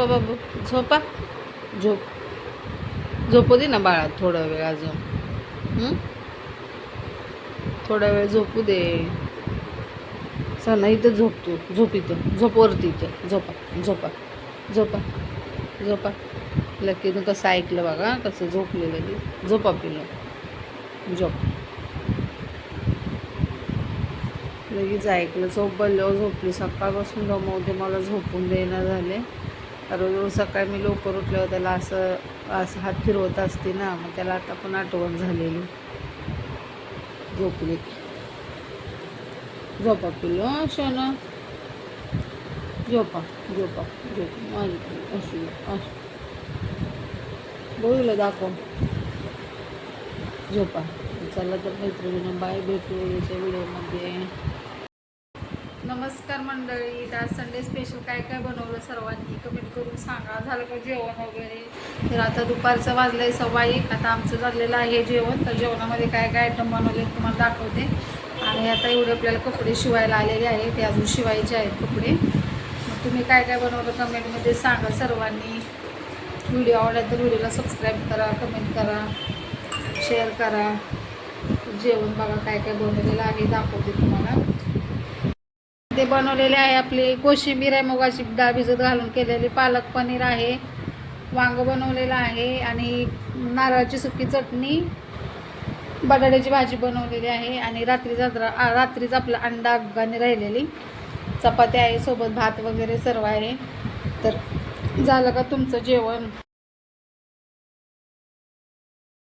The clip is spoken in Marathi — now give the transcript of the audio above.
झोपा बाबू. झोपा? झोप. झोपू दे ना बाळा थोडा वेळ अजून. थोडा वेळ झोपू दे. सना इथं झोप तू. झोप इथं. झोप वरती इथं. झोपा. झोपा. झोपा. झोपा. लकीनं कसं ऐकलं बघा. कसं झोपलेलं की झोपा पिलं झोप. लगेच ऐकलं. झोप बोलल्यावर झोपली. सकाळपासून गमवते मला झोपून देणं झाले. रोज रोज सकाळी मी लवकर उठल्यावर त्याला असं असं हात फिरवत असते ना मग त्याला आता पण आठवण झालेली. झोपली झोपा पिलो ना झोपा झोपा झोप. माझी असू अशी बोलू दाखव. झोपा. चला तर मैत्रिणीनं बाय भेटू याच्या व्हिडिओमध्ये नमस्कार मंडळी आज संडे स्पेशल काय काय बनवलं सर्वांनी? कमेंट करून सांगा. झालं का जेवण वगैरे? तर आता दुपारचं वाजलं आहे सव्वा एक. आता आमचं झालेलं आहे जेवण. तर जेवणामध्ये काय काय आयटम बनवले तुम्हाला दाखवते. आणि आता एवढे आपल्याला कपडे शिवायला आलेले आहेत. ते अजून शिवायचे आहेत कपडे. मग तुम्ही काय काय बनवलं कमेंटमध्ये सांगा सर्वांनी. व्हिडिओ आवडला तर व्हिडिओला सबस्क्राईब करा कमेंट करा शेअर करा. जेवण बघा काय काय बनवलेलं आहे दाखवते तुम्हाला. ते बनवलेले आहे आपली कोशिंबीर आहे मुगाची डाळ भिजत घालून केलेली पालक पनीर आहे वांग बनवलेलं आहे आणि नारळाची सुकी चटणी बटाट्याची भाजी बनवलेली आहे आणि रात्रीचा रा- रात्रीच आपलं अंडा अफगाणी राहिलेली. चपाती आहे सोबत भात वगैरे सर्व आहे. तर झालं का तुमचं जेवण?